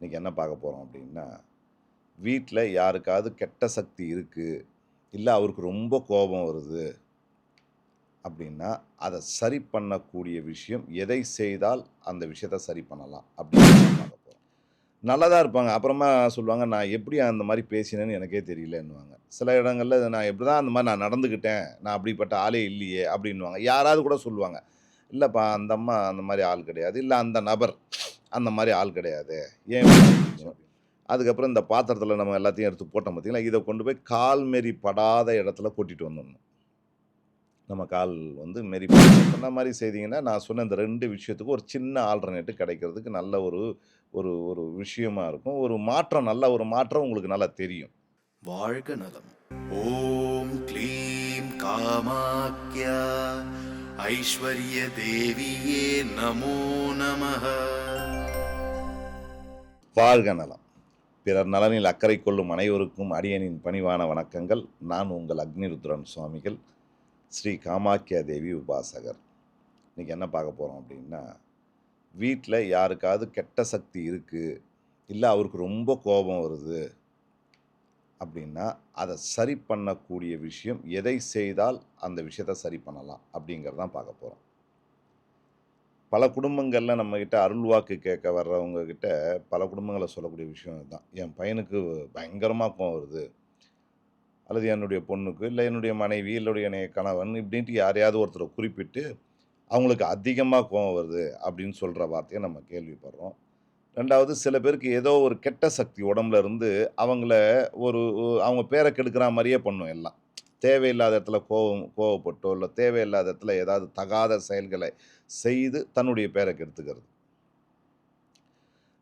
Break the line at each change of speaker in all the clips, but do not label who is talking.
இன்றைக்கி என்ன பார்க்க போகிறோம் அப்படின்னா வீட்டில் யாருக்காவது கெட்ட சக்தி இருக்குது இல்லை அவருக்கு ரொம்ப கோபம் வருது அப்படின்னா அதை சரி பண்ணக்கூடிய விஷயம் எதை செய்தால் அந்த விஷயத்தை சரி பண்ணலாம் அப்படின்னு பார்க்க போகிறோம் நல்லதாக இருப்பாங்க. அப்புறமா சொல்லுவாங்க நான் எப்படி அந்த மாதிரி பேசினேன்னு எனக்கே தெரியலன்னுவாங்க. சில இடங்களில் நான் எப்படி தான் அந்த மாதிரி நான் நடந்துக்கிட்டேன் நான் அப்படிப்பட்ட ஆளே இல்லையே அப்படின்வாங்க யாராவது கூட சொல்லுவாங்க இல்லைப்பா அந்த அம்மா அந்த மாதிரி ஆள் கிடையாது. இல்லை அந்த நபர் அந்த மாதிரி ஆள் கிடையாது. ஏன் அதுக்கப்புறம் இந்த பாத்திரத்தில் நம்ம எல்லாத்தையும் எடுத்து போட்டோம் பார்த்திங்களா இதை கொண்டு போய் கால் மாரி படாத இடத்துல கொட்டிட்டு வந்துடணும். நம்ம கால் வந்து மாரி சொன்ன மாதிரி செய்தீங்கன்னா நான் சொன்ன இந்த ரெண்டு விஷயத்துக்கும் ஒரு சின்ன ஆல்டர்னேட்டு கிடைக்கிறதுக்கு நல்ல ஒரு ஒரு ஒரு விஷயமா இருக்கும். ஒரு மாற்றம் நல்ல ஒரு மாற்றம் உங்களுக்கு நல்லா தெரியும்.
வாழ்க நலம். ஓம் க்ளீம் காமாக்யா ஐஸ்வர்ய தேவியே நமோ நமஹா.
வாழ்க நலம். பிறர் நலனில் அக்கறை கொள்ளும் அனைவருக்கும் அடியனின் பணிவான வணக்கங்கள். நான் உங்கள் அக்னிருத்ரன் சுவாமிகள் ஸ்ரீ காமாக்கியா தேவி உபாசகர். இன்றைக்கி என்ன பார்க்க போகிறோம் அப்படின்னா வீட்டில் யாருக்காவது கெட்ட சக்தி இருக்குது இல்லை அவருக்கு ரொம்ப கோபம் வருது அப்படின்னா அதை சரி பண்ணக்கூடிய விஷயம் எதை செய்தால் அந்த விஷயத்தை சரி பண்ணலாம் அப்படிங்கிறதான் பார்க்க போகிறோம் பல குடும்பங்களில் நம்மக்கிட்ட அருள் வாக்கு கேட்க வர்றவங்கக்கிட்ட பல குடும்பங்களை சொல்லக்கூடிய விஷயம் இதுதான். என் பையனுக்கு பயங்கரமாக கோவம் வருது. அல்லது என்னுடைய பொண்ணுக்கு இல்லை என்னுடைய மனைவி இல்லை என்னுடைய கணவன் இப்படின்ட்டு யாரையாவது ஒருத்தரை குறிப்பிட்டு அவங்களுக்கு அதிகமாக கோவம் வருது அப்படின்னு சொல்கிற வார்த்தையை நம்ம கேள்விப்படுறோம். ரெண்டாவது சில பேருக்கு ஏதோ ஒரு கெட்ட சக்தி உடம்புல இருந்து அவங்கள ஒரு ஒரு- அவங்க பேரை கெடுக்கிற மாதிரியே பண்ணும் எல்லாம். தேவையில்லாத இடத்துல கோவம் கோவப்பட்டோ இல்லை தேவையில்லாத இடத்துல ஏதாவது தகாத செயல்களை செய்து தன்னுடைய பேரை கெடுத்துக்கிறது.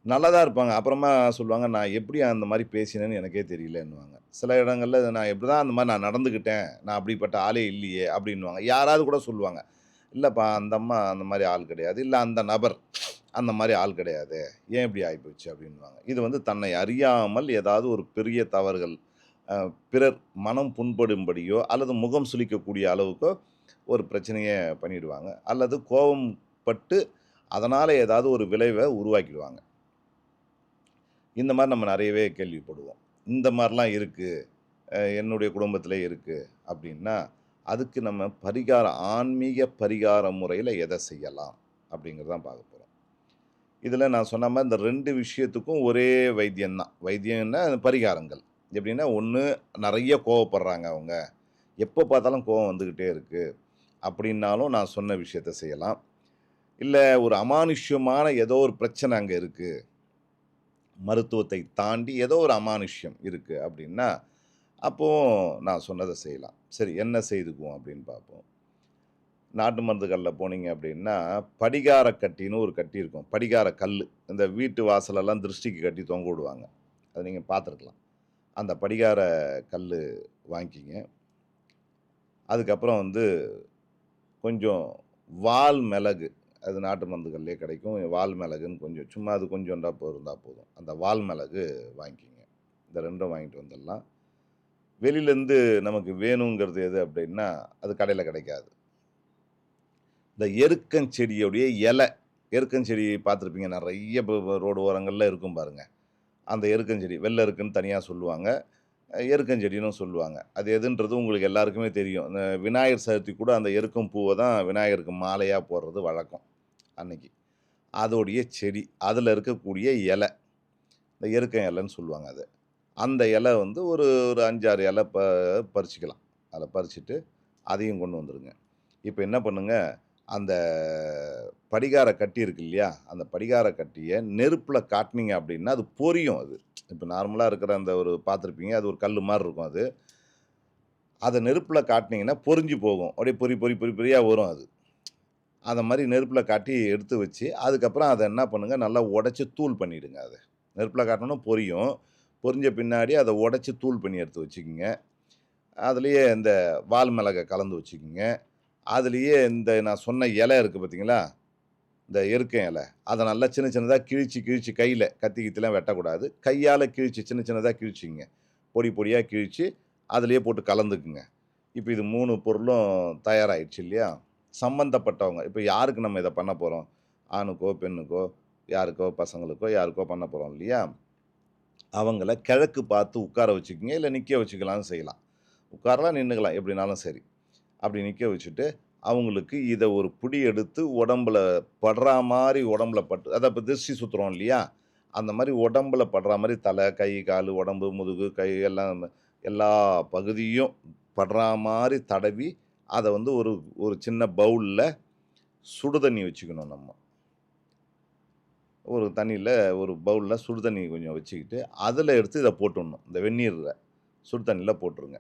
நல்லதாக இருப்பாங்க. அப்புறமா சொல்லுவாங்க நான் எப்படி அந்த மாதிரி பேசினேன்னு எனக்கே தெரியலன்னுவாங்க. சில இடங்களில் நான் எப்படி தான் அந்த மாதிரி நான் நடந்துக்கிட்டேன் நான் அப்படிப்பட்ட ஆளே இல்லையே அப்படின்வாங்க யாராவது கூட சொல்லுவாங்க இல்லைப்பா அந்த அம்மா அந்த மாதிரி ஆள் கிடையாது. இல்லை அந்த நபர் அந்த மாதிரி ஆள் கிடையாது. ஏன் இப்படி ஆகிப்போச்சு அப்படின்வாங்க இது வந்து தன்னை அறியாமல் ஏதாவது ஒரு பெரிய தவறுகள் பிறர் மனம் புண்படும்படியோ அல்லது முகம் சுளிக்கக்கூடிய அளவுக்கோ ஒரு பிரச்சனையை பண்ணிடுவாங்க. அல்லது கோபம் பட்டு அதனால் ஏதாவது ஒரு விளைவை உருவாக்கிடுவாங்க. இந்த மாதிரி நம்ம நிறையவே கேள்விப்படுவோம். இந்த மாதிரிலாம் இருக்குது என்னுடைய குடும்பத்தில் இருக்குது அப்படின்னா அதுக்கு நம்ம பரிகார ஆன்மீக பரிகார முறையில் எதை செய்யலாம் அப்படிங்கிறதான் பார்க்க போகிறோம் இதில் நான் சொன்ன மாதிரி இந்த ரெண்டு விஷயத்துக்கும் ஒரே வைத்தியம்தான். வைத்தியம்னா பரிகாரங்கள். எப்படின்னா ஒன்று நிறைய கோவப்படுறாங்க அவங்க. எப்போ பார்த்தாலும் கோவம் வந்துக்கிட்டே இருக்குது அப்படின்னாலும் நான் சொன்ன விஷயத்த செய்யலாம். இல்லை ஒரு அமானுஷ்யமான ஏதோ ஒரு பிரச்சனை அங்கே இருக்குது மருத்துவத்தை தாண்டி ஏதோ ஒரு அமானுஷ்யம் இருக்குது அப்படின்னா அப்போது நான் சொன்னதை செய்யலாம். சரி என்ன செய்துக்குவோம் அப்படின்னு பார்ப்போம். நாட்டு மருந்துகளில் போனீங்க அப்படின்னா படிகார கட்டின்னு ஒரு கட்டி இருக்கும். படிகார கல் இந்த வீட்டு வாசலெல்லாம் திருஷ்டிக்கு கட்டி தொங்க விடுவாங்க. அதை நீங்கள் பார்த்துருக்கலாம். அந்த படிகார கல் வாங்கிக்கிங்க. அதுக்கப்புறம் வந்து கொஞ்சம் வால் மிளகு அது நாட்டு மருந்துகள்லேயே கிடைக்கும். வால் மிளகுன்னு கொஞ்சம் சும்மா அது கொஞ்சோண்டா இருந்தால் போதும். அந்த வால் மிளகு வாங்கிக்கிங்க. இந்த ரெண்டும் வாங்கிட்டு வந்துடலாம். வெளியிலேருந்து நமக்கு வேணுங்கிறது எது அப்படின்னா அது கடையில் கிடைக்காது. இந்த எருக்கஞ்செடியோடைய இலை எருக்கஞ்செடி பார்த்துருப்பீங்க. நிறைய ரோடு ஓரங்களில் இருக்கும் பாருங்கள் அந்த எருக்கஞ்செடி வெள்ளை இருக்குன்னு தனியாக சொல்லுவாங்க. எருக்கஞ்செடினும் சொல்லுவாங்க. அது எதுன்றது உங்களுக்கு எல்லாருக்குமே தெரியும். இந்த விநாயகர் சதுர்த்தி கூட அந்த எருக்கம் பூவை தான் விநாயகருக்கு மாலையாக போடுறது வழக்கம் அன்னைக்கு. அதோடைய செடி அதில் இருக்கக்கூடிய இலை இந்த எருக்கம் இலைன்னு சொல்லுவாங்க அது. அந்த இலை வந்து ஒரு ஒரு அஞ்சாறு இலை ப பறிச்சுக்கலாம். அதில் பறிச்சுட்டு அதையும் கொண்டு வந்துடுங்க இப்போ என்ன பண்ணுங்கள் அந்த படிகார கட்டி இருக்கு இல்லையா? அந்த படிகார கட்டியை நெருப்பில் காட்டினீங்க அப்படின்னா அது பொரியும் அது. இப்போ நார்மலாக இருக்கிற அந்த ஒரு பார்த்துருப்பீங்க அது ஒரு கல் மாதிரி இருக்கும் அது. அதை நெருப்பில் காட்டினீங்கன்னா பொரிஞ்சு போகும். அப்படியே பொறி பொறி பொறி பொறியாக வரும் அது. அந்த மாதிரி நெருப்பில் காட்டி எடுத்து வச்சு அதுக்கப்புறம் அதை என்ன பண்ணுங்கள் நல்லா உடச்சி தூள் பண்ணிவிடுங்க அதை. நெருப்பில் காட்டினோன்னா பொரியும். பொரிஞ்ச பின்னாடி அதை உடச்சி தூள் பண்ணி எடுத்து வச்சுக்கோங்க. அதுலேயே இந்த வால் மிளகை கலந்து வச்சுக்கோங்க. அதுலேயே இந்த நான் சொன்ன இலை இருக்குது பார்த்தீங்களா இந்த எருக்கம் இலை. அதை நல்லா சின்ன சின்னதாக கிழிச்சு கிழிச்சு கையில் கத்தி கித்திலாம் வெட்டக்கூடாது. கையால் கிழிச்சு சின்ன சின்னதாக கிழிச்சிங்க. பொடி பொடியாக கிழிச்சு அதுலேயே போட்டு கலந்துக்குங்க. இப்போ இது மூணு பொருளும் தயாராகிடுச்சு இல்லையா? சம்மந்தப்பட்டவங்க இப்போ யாருக்கு நம்ம இதை பண்ண போகிறோம் ஆணுக்கோ பெண்ணுக்கோ யாருக்கோ பசங்களுக்கோ யாருக்கோ பண்ண போகிறோம் இல்லையா? அவங்கள கிழக்கு பார்த்து உட்கார வச்சுக்கிங்க இல்லை நிற்க வச்சுக்கலாம்னு செய்யலாம். உட்காரலாம் நின்றுக்கலாம் எப்படினாலும் சரி. அப்படி நிற்க வச்சுட்டு அவங்களுக்கு இதை ஒரு பிடி எடுத்து உடம்புல படுற மாதிரி உடம்புல பட்டு அதை இப்போ திருஷ்டி சுற்றுறோம் இல்லையா? அந்த மாதிரி உடம்புல படுற மாதிரி தலை கை கால் உடம்பு முதுகு கை எல்லாம் எல்லா பகுதியும் படுற மாதிரி தடவி அதை வந்து ஒரு ஒரு சின்ன பவுலில் சுடு தண்ணி வச்சுக்கணும் நம்ம. ஒரு தண்ணியில் ஒரு பவுலில் சுடு தண்ணி கொஞ்சம் வச்சுக்கிட்டு அதில் எடுத்து இதை போட்டுடணும். இந்த வெந்நீரில் சுடு தண்ணியில் போட்டுருங்க.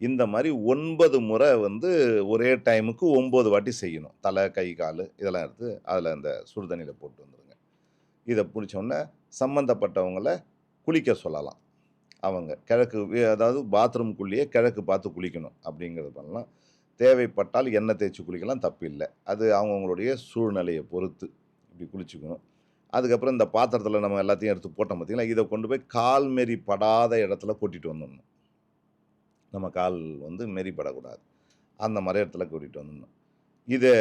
இந்த மாதிரி ஒன்பது முறை வந்து ஒரே டைமுக்கு ஒம்பது வாட்டி செய்யணும். தலை கை கால் இதெல்லாம் எடுத்து அதில் அந்த சுடுதண்ணியில் போட்டு வந்துடுங்க இதை பிடிச்சோன்னே சம்மந்தப்பட்டவங்கள குளிக்க சொல்லலாம். அவங்க கிழக்கு அதாவது பாத்ரூம்குள்ளேயே கிழக்கு பார்த்து குளிக்கணும் அப்படிங்கிறது பண்ணலாம். தேவைப்பட்டால் எண்ணெய் தேய்ச்சி குளிக்கலாம் தப்பு இல்லை அது அவங்கவுங்களுடைய சூழ்நிலையை பொறுத்து இப்படி குளிச்சுக்கணும். அதுக்கப்புறம் இந்த பாத்திரத்தில் நம்ம எல்லாத்தையும் எடுத்து போட்டோம் பார்த்திங்கன்னா இதை கொண்டு போய் கால் மாரி படாத இடத்துல கொட்டிட்டு வந்துடணும். நம்ம கால் வந்து மெரிப்படக்கூடாது. அந்த மாதிரி இடத்துல கூட்டிகிட்டு வந்துடணும். இதை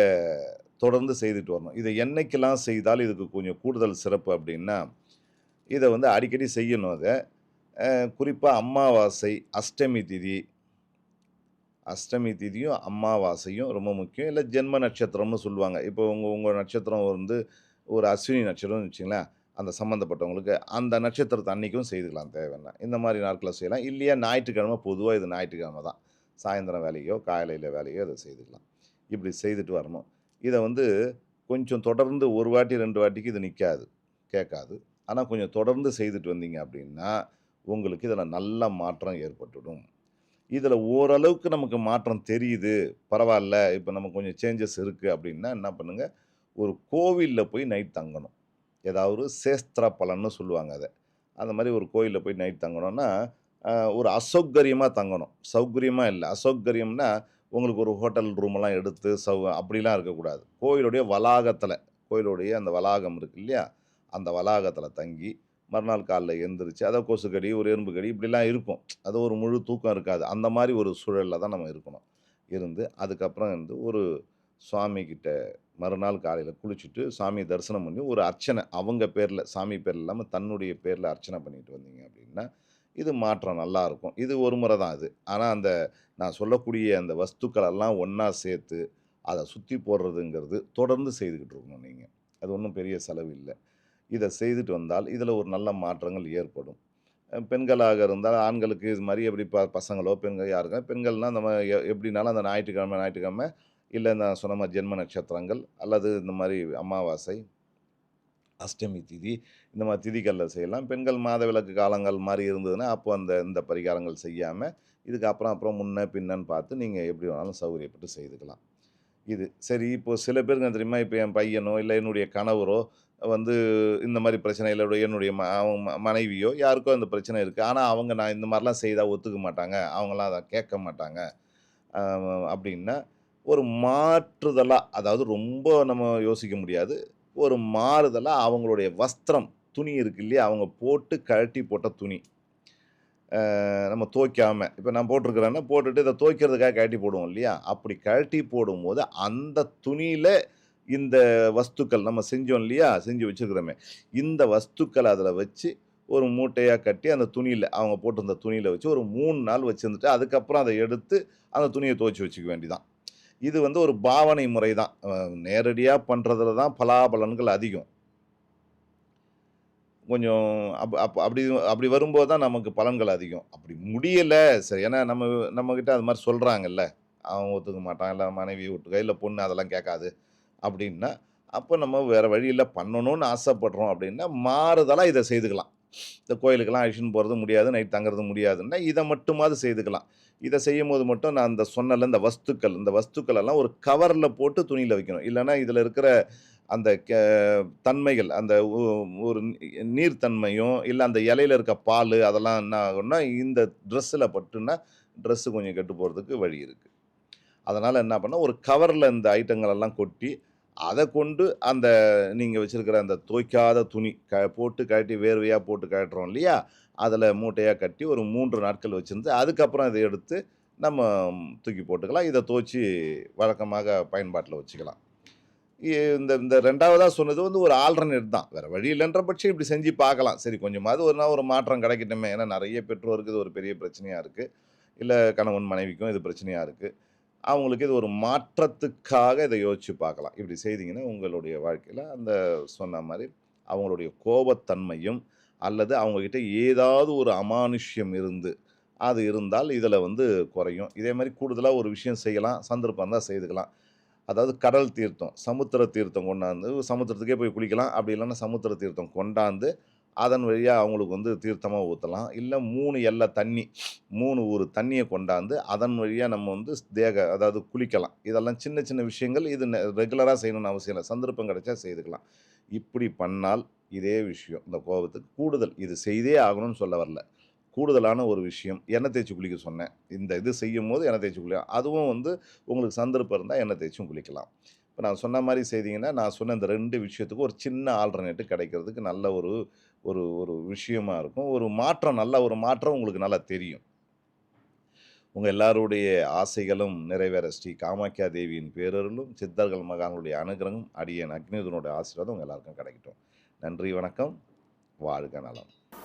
தொடர்ந்து செய்துட்டு வரணும். இதை என்னைக்கெல்லாம் செய்தால் இதுக்கு கொஞ்சம் கூடுதல் சிறப்பு அப்படின்னா இதை வந்து அடிக்கடி செய்யணும் அதை. குறிப்பாக அம்மாவாசை அஷ்டமி திதி. அஷ்டமி திதியும் அம்மாவாசையும் ரொம்ப முக்கியம். இல்லை ஜென்ம நட்சத்திரம்னு சொல்லுவாங்க. இப்போ உங்கள் உங்கள் நட்சத்திரம் வந்து ஒரு அஸ்வினி நட்சத்திரம்னு வச்சிங்களேன். அந்த சம்மந்தப்பட்டவங்களுக்கு அந்த நட்சத்திரத்தை அன்றைக்கும் செய்துக்கலாம் தேவைன்னா. இந்த மாதிரி நாட்களில் செய்யலாம். இல்லையா ஞாயிற்றுக்கிழமை பொதுவாக இது ஞாயிற்றுக்கிழமை தான். சாயந்தரம் வேலையோ காலையில் வேலையோ இதை செய்துக்கலாம். இப்படி செய்துட்டு வரணும். இதை வந்து கொஞ்சம் தொடர்ந்து ஒரு வாட்டி ரெண்டு வாட்டிக்கு இது நிற்காது கேட்காது. ஆனால் கொஞ்சம் தொடர்ந்து செய்துட்டு வந்தீங்க அப்படின்னா உங்களுக்கு இதில் நல்ல மாற்றம் ஏற்பட்டுடும் இதில் ஓரளவுக்கு நமக்கு மாற்றம் தெரியுது. பரவாயில்ல இப்போ நமக்கு கொஞ்சம் சேஞ்சஸ் இருக்குது அப்படின்னா என்ன பண்ணுங்கள் ஒரு கோவிலில் போய் நைட் தங்கணும். ஏதாவது சேஸ்திர பலன்னு சொல்லுவாங்க அதை. அந்த மாதிரி ஒரு கோயிலில் போய் நைட் தங்கணும்னா ஒரு அசௌகரியமாக தங்கணும். சௌகரியமாக இல்லை. அசௌகரியம்னா உங்களுக்கு ஒரு ஹோட்டல் ரூமெல்லாம் எடுத்து சௌ அப்படிலாம் இருக்கக்கூடாது. கோயிலுடைய வளாகத்தில் கோயிலுடைய அந்த வளாகம் இருக்கு இல்லையா? அந்த வளாகத்தில் தங்கி மறுநாள் காலில் எழுந்திரிச்சு அதை கொசுக்கடி ஒரு எறும்பு கடி இப்படிலாம் இருக்கும். அது ஒரு முழு தூக்கம் இருக்காது. அந்த மாதிரி ஒரு சூழலில் தான் நம்ம இருக்கணும். இருந்து அதுக்கப்புறம் வந்து ஒரு சுவாமிகிட்ட மறுநாள் காலையில் குளிச்சுட்டு சாமி தரிசனம் பண்ணி ஒரு அர்ச்சனை அவங்க பேரில் சாமி பேர் இல்லாமல் தன்னுடைய பேரில் அர்ச்சனை பண்ணிட்டு வந்தீங்க அப்படின்னா இது மாற்றம் நல்லா இருக்கும். இது ஒரு முறை தான் இது ஆனால் அந்த நான் சொல்லக்கூடிய அந்த வஸ்துக்களெல்லாம் ஒன்றா சேர்த்து அதை சுற்றி போடுறதுங்கிறது தொடர்ந்து செய்துக்கிட்டு இருக்கணும் நீங்கள் அது ஒன்றும் பெரிய செலவு இல்லை. இதை செய்துட்டு வந்தால் இதில் ஒரு நல்ல மாற்றங்கள் ஏற்படும். பெண்களாக இருந்தால் ஆண்களுக்கு இது மாதிரி எப்படி ப பசங்களோ பெண்கள் யாருக்கோ பெண்கள்னால் நம்ம எ- எப்படினாலும் அந்த ஞாயிற்றுக்கிழமை ஞாயிற்றுக்கிழமை இல்லை நான் சொன்ன மாதிரி ஜென்ம நட்சத்திரங்கள் அல்லது இந்த மாதிரி அமாவாசை அஷ்டமி திதி இந்த மாதிரி திதிகளில் செய்யலாம். பெண்கள் மாதவிலக்கு காலங்கள் மாதிரி இருந்ததுன்னா அப்போ அந்த இந்த பரிகாரங்கள் செய்யாமல் இதுக்கு அப்புறம் அப்புறம் முன்ன பின்னன்னு பார்த்து நீங்கள் எப்படி வேணாலும் சௌகரியப்பட்டு செய்துக்கலாம். இது சரி இப்போ சில பேருக்கு தெரியுமா இப்போ என் பையனோ இல்லை என்னுடைய கணவரோ வந்து இந்த மாதிரி பிரச்சனையில் என்னுடைய ம அவங்க மனைவியோ யாருக்கோ அந்த பிரச்சனை இருக்குது ஆனால் அவங்க நான் இந்த மாதிரிலாம் செய்தால் ஒத்துக்க மாட்டாங்க. அவங்களாம் அதை கேட்க மாட்டாங்க. அப்படின்னா ஒரு மாற்றுதலாக அதாவது ரொம்ப நம்ம யோசிக்க முடியாது. ஒரு மாறுதலாக அவங்களுடைய வஸ்திரம் துணி இருக்கு இல்லையா? அவங்க போட்டு கழட்டி போட்ட துணி. நம்ம துவைக்காமல் இப்போ நான் போட்டிருக்கிறேன்னா போட்டுட்டு இதை துவைக்கிறதுக்காக கழட்டி போடுவோம் இல்லையா? அப்படி கழட்டி போடும்போது அந்த துணியில் இந்த வஸ்துக்கள் நம்ம செஞ்சோம் இல்லையா? செஞ்சு வச்சுருக்கிறோமே. இந்த வஸ்துக்கள் அதில் வச்சு ஒரு மூட்டையாக கட்டி அந்த துணியில் அவங்க போட்டிருந்த துணியில் வச்சு ஒரு மூணு நாள் வச்சுருந்துட்டு அதுக்கப்புறம் அதை எடுத்து அந்த துணியை துவைச்சி வச்சுக்க வேண்டிதான் இது வந்து ஒரு பாவனை முறை தான் நேரடியாக பண்ணுறதுல தான் பலாபலன்கள் அதிகம். கொஞ்சம் அப் அப் அப்படி அப்படி வரும்போது தான் நமக்கு பலன்கள் அதிகம். அப்படி முடியலை சரி ஏன்னா நம்ம நம்மக்கிட்ட அது மாதிரி சொல்கிறாங்கல்ல அவன் ஒத்துக்க மாட்டான் இல்லை மனைவி ஒட்டுக்க இல்லை பொண்ணு அதெல்லாம் கேட்காது. அப்படின்னா அப்போ நம்ம வேறு வழியில் பண்ணணும்னு ஆசைப்படுறோம் அப்படின்னா மாறுதலாக இதை செய்துக்கலாம். இந்த கோயிலுக்கெல்லாம் அழிச்சுன்னு போகிறது முடியாது நைட் தங்குறது முடியாதுன்னா இதை மட்டுமாவது செய்துக்கலாம். இதை செய்யும் போது மட்டும் நான் அந்த சொன்னல இந்த வஸ்துக்கள் இந்த வஸ்துக்கள் எல்லாம் ஒரு கவரில் போட்டு துணியில் வைக்கணும். இல்லைன்னா இதில் இருக்கிற அந்த கே- தன்மைகள் அந்த ஒரு நீர்த்தன்மையும் இல்லை அந்த இலையில இருக்க பால் அதெல்லாம் என்ன ஆகும்னா இந்த ட்ரெஸ்ஸில் பட்டுன்னா ட்ரெஸ்ஸு கொஞ்சம் கெட்டு போகிறதுக்கு வழி இருக்குது அதனால் என்ன பண்ணால் ஒரு கவரில் இந்த ஐட்டங்கள் எல்லாம் கொட்டி அதை கொண்டு அந்த நீங்கள் வச்சுருக்கிற அந்த துவைக்காத துணி க போட்டு கழட்டி வேர்வையாக போட்டு கழட்டுறோம் இல்லையா? அதில் மூட்டையாக கட்டி ஒரு மூன்று நாட்கள் வச்சுருந்து அதுக்கப்புறம் இதை எடுத்து நம்ம தூக்கி போட்டுக்கலாம். இதை துவைச்சி வழக்கமாக பயன்பாட்டில் வச்சுக்கலாம். இந்த இந்த ரெண்டாவதாக சொன்னது வந்து ஒரு ஆல்டர்னேட் தான். வேறு வழி இல்லைன்ற பட்சம் இப்படி செஞ்சு பார்க்கலாம். சரி கொஞ்சமாவது ஒரு நாள் ஒரு மாற்றம் கிடைக்கட்டுமே. ஏன்னா நிறைய பெற்றோருக்கு இது ஒரு பெரிய பிரச்சனையாக இருக்குது இல்லை கணவன் மனைவிக்கும் இது பிரச்சனையாக இருக்குது அவங்களுக்கு இது ஒரு மாற்றத்துக்காக இதை யோசித்து பார்க்கலாம். இப்படி செய்தீங்கன்னா உங்களுடைய வாழ்க்கையில் அந்த சொன்ன மாதிரி அவங்களுடைய கோபத்தன்மையும் அல்லது அவங்கக்கிட்ட ஏதாவது ஒரு அமானுஷ்யம் இருந்து அது இருந்தால் இதில் வந்து குறையும். இதே மாதிரி கூடுதலாக ஒரு விஷயம் செய்யலாம் சந்தர்ப்பம் இருந்தால் செய்துக்கலாம். அதாவது கடல் தீர்த்தம் சமுத்திர தீர்த்தம் கொண்டாந்து சமுத்திரத்துக்கே போய் குளிக்கலாம். அப்படி இல்லைன்னா சமுத்திர தீர்த்தம் கொண்டாந்து அதன் வழியாக அவங்களுக்கு வந்து தீர்த்தமாக ஊற்றலாம் இல்லை மூணு எல்லை தண்ணி மூணு ஊர் தண்ணியை கொண்டாந்து அதன் வழியாக நம்ம வந்து தேக அதாவது குளிக்கலாம். இதெல்லாம் சின்ன சின்ன விஷயங்கள். இது ரெகுலராக செய்யணும்னு அவசியம் இல்லை. சந்தர்ப்பம் கிடைச்சா செய்துக்கலாம். இப்படி பண்ணால் இதே விஷயம். இந்த கோபத்துக்கு கூடுதல். இது செய்தே ஆகணும்னு சொல்ல வரல. கூடுதலான ஒரு விஷயம். எண்ணெய் தேய்ச்சி குளிக்க சொன்னேன். இந்த இது செய்யும் போது எண்ணெய் தேய்ச்சி குளிக்கலாம். அதுவும் வந்து உங்களுக்கு சந்தர்ப்பம் இருந்தால் எண்ணெய் தேய்ச்சும் குளிக்கலாம். இப்போ நான் சொன்ன மாதிரி செய்தீங்கன்னா நான் சொன்ன இந்த ரெண்டு விஷயத்துக்கும் ஒரு சின்ன ஆல்டர்னேட்டு கிடைக்கிறதுக்கு நல்ல ஒரு ஒரு ஒரு விஷயமா இருக்கும். ஒரு மாற்றம் நல்ல ஒரு மாற்றம் உங்களுக்கு நல்லா தெரியும். உங்கள் எல்லாருடைய ஆசைகளும் நிறைவேற ஸ்ரீ காமாக்கியா தேவியின் பேரருளும் சித்தர்கள் மகான்களுடைய அனுகிரகம் அடியன் அக்னிதனுடைய ஆசீர்வாதம் உங்கள் எல்லாருக்கும் கிடைக்கட்டும். நன்றி வணக்கம். வாழ்க நலம்.